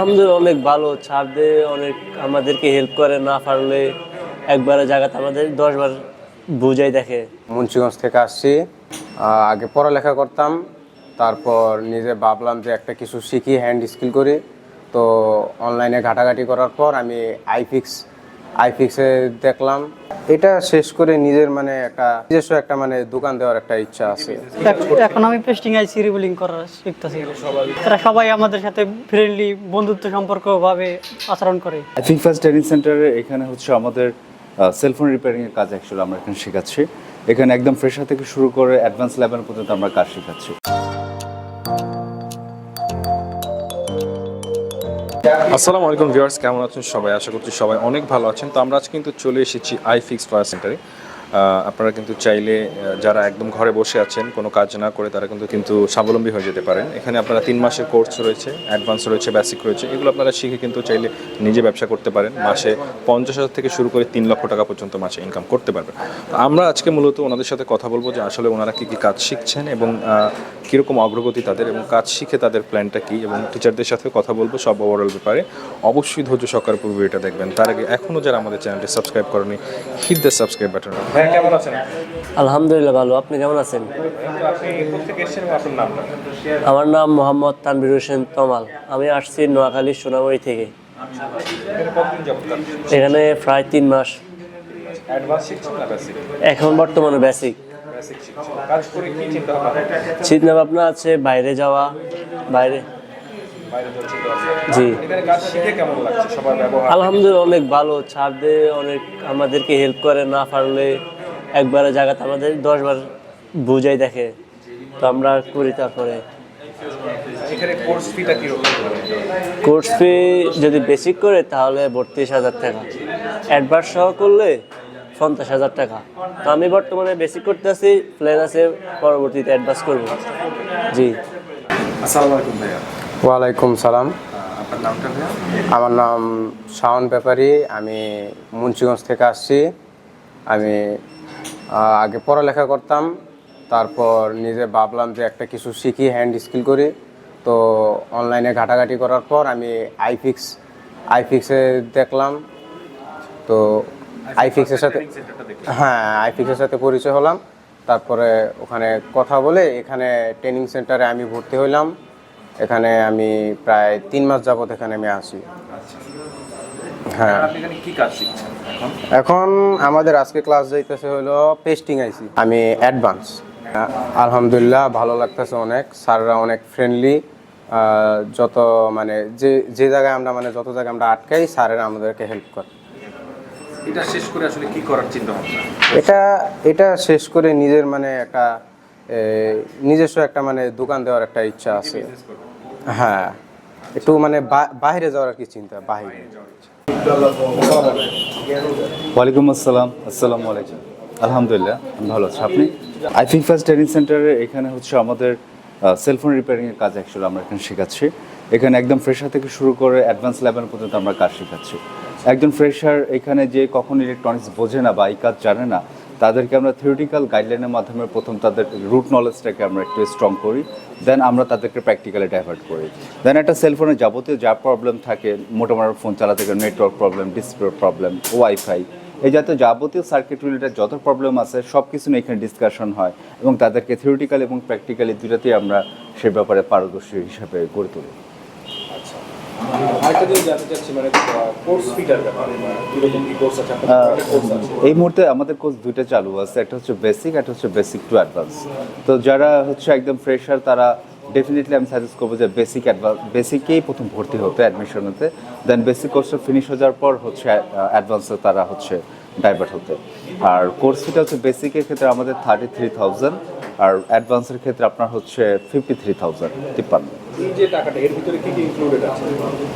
আলহামদুলিল্লাহ, অনেক ভালো। ছাড় দিয়ে অনেক আমাদেরকে হেল্প করে, না পারলে একবারে জায়গাতে আমাদের দশবার বুঝাই দেখে। মুন্সিগঞ্জ থেকে আসছি। আগে পড়ালেখা করতাম, তারপর নিজে ভাবলাম যে একটা কিছু শিখি হ্যান্ড স্কিল করি। তো অনলাইনে ঘাটাঘাটি করার পর আমি আইফিক্স আইফিক্সে দেখলাম। এটা শেষ করে নিজের মানে একটা নিজস্ব একটা মানে দোকান দেওয়ার একটা ইচ্ছা আছে। এখন আমি পেস্টিং আইসি রিবলিং করা শিখতেছি। তারা সবাই আমাদের সাথে ফ্রেন্ডলি বন্ধুত্ব সম্পর্ক ভাবে আচরণ করে। আইথিঙ্ক ফার্স্ট ট্রেনিং সেন্টারে এখানে হচ্ছে আমাদের সেলফোন রিপেয়ারিং এর কাজ অ্যাকচুয়ালি আমরা এখানে শেখাচ্ছি। এখানে একদম ফ্রেশার থেকে শুরু করে অ্যাডভান্স লেভেল পর্যন্ত আমরা কাজ শেখাচ্ছি। আসসালামু আলাইকুম ভিউয়ার্স, কেমন আছেন সবাই? আশা করছি সবাই অনেক ভালো আছেন। তো আমরা আজ কিন্তু চলে এসেছি আই ফিক্স ফায়ার সেন্টারে আপনারা কিন্তু চাইলে যারা একদম ঘরে বসে আছেন, কোনো কাজ না করে তারা কিন্তু কিন্তু স্বাবলম্বী হয়ে যেতে পারেন। এখানে আপনারা তিন মাসের কোর্স রয়েছে, অ্যাডভান্স রয়েছে, বেসিক রয়েছে, এগুলো আপনারা শিখে কিন্তু চাইলে নিজে ব্যবসা করতে পারেন। মাসে পঞ্চাশ হাজার থেকে শুরু করে তিন লক্ষ টাকা পর্যন্ত মাসে ইনকাম করতে পারবেন। আমরা আজকে মূলত ওনাদের সাথে কথা বলব যে আসলে ওনারা কী কী কাজ শিখছেন এবং কীরকম অগ্রগতি তাদের এবং কাজ শিখে তাদের প্ল্যানটা কী এবং টিচারদের সাথে কথা বলব সব ওভারঅল ব্যাপারে। অবশ্যই ধৈর্য সহকারে পূর্বে ভিডিওটা দেখবেন। তার আগে এখনও যারা আমাদের চ্যানেলটি সাবস্ক্রাইব করেনি হিট দ্য সাবস্ক্রাইব বাটন হ্যাঁ কেমন আছেন? আলহামদুলিল্লাহ ভালো। আপনি কেমন আছেন? আমার নাম মোহাম্মদ তানবির হোসেন তমাল। আমি আসছি নোয়াখালী সোনামুড়ি থেকে। এখানে যাবত এখানে প্রায় তিন মাস। এখন বর্তমানে বেসিক চিন্তা ভাবনা আছে বাইরে যাওয়া বাইরে বাইরে যাওয়ার চিন্তা ভাবনা জি। আলহামদুলিল্লাহ অনেক ভালো। ছাড় দিয়ে অনেক আমাদেরকে হেল্প করে না পারলে একবারে জায়গাতে আমাদের দশবার বুঝাই দেখে। তো আমরা করি তারপরে। কোর্স ফি যদি বেসিক করে তাহলে বত্রিশ হাজার টাকা। অ্যাডভান্স সহ করলে পঞ্চাশ হাজার টাকা। তো আমি বর্তমানে বেসিক করতে আছি প্ল্যান আছে পরবর্তীতে অ্যাডভান্স করব। জি। আসসালামু আলাইকুম ভাইয়া। ওয়ালাইকুম সালাম। আপনার নামটা আমার নাম শাওন ব্যাপারী আমি মুন্সিগঞ্জ থেকে আসছি। আমি আগে পড়ালেখা করতাম তারপর নিজে ভাবলাম যে একটা কিছু শিখি হ্যান্ড স্কিল করি। তো অনলাইনে ঘাটাঘাটি করার পর আমি আইফিক্স আইফিক্সে দেখলাম। তো আইফিক্সের সাথে হ্যাঁ আইফিক্সের সাথে পরিচয় হলাম। তারপরে ওখানে কথা বলে এখানে ট্রেনিং সেন্টারে আমি ভর্তি হইলাম। এখানে আমি প্রায় তিন মাস যাবত এখানে আমি আসি হ্যাঁ। আপনি এখানে কি কাজ শিখছেন এখন? এখন আমাদের আজকে ক্লাস যাইতেছে হলো পেস্টিং আইসি। আমি অ্যাডভান্স। আলহামদুলিল্লাহ ভালো লাগতেছে অনেক। স্যাররা অনেক ফ্রেন্ডলি যত মানে যে যে জায়গায় আমরা মানে যত জায়গায় আমরা আটকাই স্যারেরা আমাদেরকে হেল্প করে। এটা শেষ করে আসলে কি করার চিন্তা এটা এটা শেষ করে নিজের মানে একটা নিজস্ব একটা মানে দোকান দেওয়ার একটা ইচ্ছা আছে। হ্যাঁ একটু মানে বাইরে যাওয়ার আর কি চিন্তা? বাইরে ওয়ালাইকুম আসসালাম আসসালামু আলাইকুম। আলহামদুলিল্লাহ আমি ভালো আছি। আপনি? আইথিঙ্ক ফার্স্ট ট্রেনিং সেন্টারে এখানে হচ্ছে আমাদের সেলফোন রিপেয়ারিং এর কাজ অ্যাকচুয়ালি আমরা এখানে শেখাচ্ছি। এখানে একদম ফ্রেশার থেকে শুরু করে অ্যাডভান্স লেভেল পর্যন্ত আমরা কাজ শেখাচ্ছি। একজন ফ্রেশার এখানে যে কখন ইলেকট্রনিক্স বোঝে না বা এই কাজ জানে না তাদেরকে আমরা থিওরিটিক্যাল গাইডলাইনের মাধ্যমে প্রথম তাদের রুট নলেজটাকে আমরা একটু স্ট্রং করি দেন আমরা তাদেরকে প্র্যাকটিক্যালি ডাইভার্ট করি। দেন একটা সেলফোনে যাবতীয় যা প্রবলেম থাকে মোটামুটি ফোন চালাতে গেলে network problem display problem wifi এই জাতীয় যাবতীয় সার্কিট রিলেটেড যত প্রবলেম আছে সব কিছু নিয়ে এখানে ডিসকাশন হয় এবং তাদেরকে থিওরিটিক্যাল এবং প্র্যাকটিক্যালি দুটাতেই আমরা সে ব্যাপারে পারদর্শী হিসাবে গড়ে তুলি। এই মুহূর্তে আমাদের কোর্স দুইটা চালু আছে, একটা হচ্ছে বেসিক একটা হচ্ছে বেসিক টু অ্যাডভান্স তো যারা হচ্ছে একদম ফ্রেশার তারা ডেফিনেটলি আমি সাজেস্ট করব যে বেসিক অ্যাডভান্স বেসিকেই প্রথম ভর্তি হতে অ্যাডমিশন হতে। দেন বেসিক কোর্সটা ফিনিশ হয়ে যাওয়ার পর হচ্ছে অ্যাডভান্সে তারা হচ্ছে ডাইভার্ট হতে। আর কোর্স ফিটা হচ্ছে বেসিকের ক্ষেত্রে আমাদের থার্টি থ্রি থাউজেন্ড আর অ্যাডভান্সের ক্ষেত্রে আপনার হচ্ছে ফিফটি থ্রি থাউজেন্ড তিপ্পান্ন।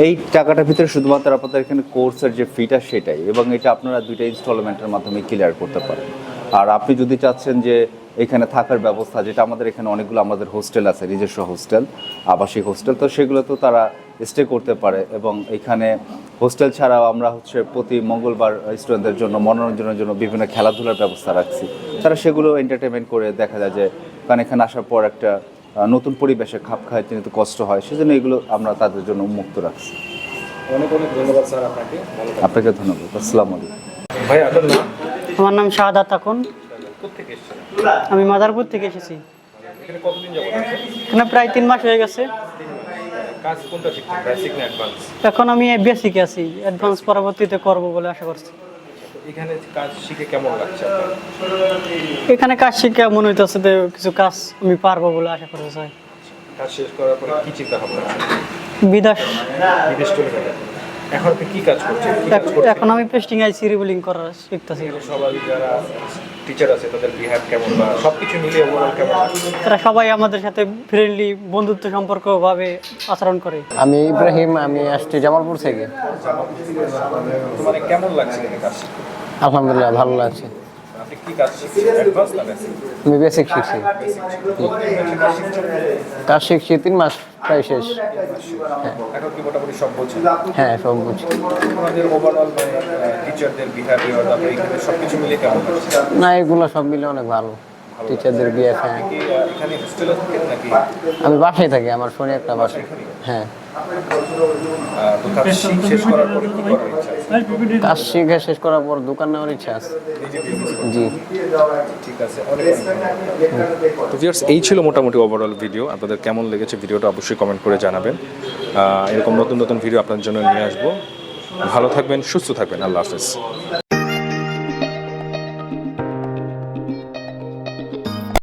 এই টাকাটার ভিতরে শুধুমাত্র আপনাদের এখানে কোর্সের যে ফিটা সেটাই এবং এটা আপনারা দুইটা ইনস্টলমেন্টের মাধ্যমে ক্লিয়ার করতে পারেন। আর আপনি যদি চাচ্ছেন যে এখানে থাকার ব্যবস্থা, যেটা আমাদের এখানে অনেকগুলো আমাদের হোস্টেল আছে, নিজস্ব হোস্টেল আবাসিক হোস্টেল তো সেগুলো তো তারা স্টে করতে পারে এবং এখানে হোস্টেল ছাড়াও আমরা হচ্ছে প্রতি মঙ্গলবার স্টুডেন্টদের জন্য, মনোরঞ্জনের জন্য বিভিন্ন খেলাধুলার ব্যবস্থা রাখছি। তারা সেগুলো এন্টারটেনমেন্ট করে দেখা যায় যে কারণ এখানে আসার পর একটা নতুন পরিবেশে খাপ খাইতে নিতে কষ্ট হয় সেজন্য এগুলো আমরা তাদের জন্য উন্মুক্ত রাখছি। অনেক অনেক ধন্যবাদ স্যার আপনাকে। আপনাকে ধন্যবাদ। আসসালামু আলাইকুম। ভাই আপনার নাম? আমার নাম শাহাদাত এসেছেন? আমি মাদারপুর থেকে এসেছি। এখানে কতদিন যাবত আছেন? এখানে প্রায় তিন মাস হয়ে গেছে। কাজ কোনটা শিখছেন? বেসিক না অ্যাডভান্স এখন আমি বেসিকে আছি। অ্যাডভান্স পরবর্তীতে করব বলে আশা করছি। এখানে কাজ শিখে কেমন লাগছে এখানে কাজ শিখে মনে হইতেছে যে কিছু কাজ আমি পারব বলে আশা করতে চাই কাজ শেষ করার পরে কি চিন্তা ভাবনা? বিদেশ। বিদেশ চলে এখন আপনি কি কাজ করছেন? এখন আমি পেস্টিং আইসি রিবলিং করার শিখতেছি। সবাই যারা টিচার আছে তাদের বিহেভ কেমন বা সবকিছু মিলিয়ে ওভারঅল কেমন? তারা সবাই আমাদের সাথে ফ্রেন্ডলি বন্ধুত্ব সম্পর্ক ভাবে আচরণ করে। আমি ইব্রাহিম আমি আসছি জামালপুর থেকে। তোমার কেমন লাগছে কাজ আলহামদুলিল্লাহ ভালো লাগছে। আপনি কি কাজ শিখছেন অ্যাডভান্স না বেসিক আমি বেসিক শিখছি। কাজ শিখছি তিন মাস প্রায় শেষ। এখন কি মোটামুটি সব বলছেন হ্যাঁ সব ওভারঅল মানে টিচারদের বিহেভিয়ার তারপরে এখানে সবকিছু মিলিয়ে কেমন না এগুলো সব মিলে অনেক ভালো। টিচারদের বিয়ে হ্যাঁ আমি বাসায় থাকি আমার শনি একটা বাসা। হ্যাঁ। কাজ শিখ- শেষ করার পরে দোকান নেওয়ার ইচ্ছা আছে। জি। ভিউয়ার্স এই ছিল মোটামুটি ওভারঅল ভিডিও আপনাদের কেমন লেগেছে ভিডিওটা অবশ্যই কমেন্ট করে জানাবেন। এরকম নতুন নতুন ভিডিও আপনার জন্য নিয়ে আসব। ভালো থাকবেন সুস্থ থাকবেন। আল্লাহ হাফেজ।